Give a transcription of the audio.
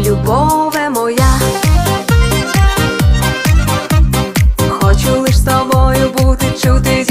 любове моя. Хочу лиш з тобою бути, чути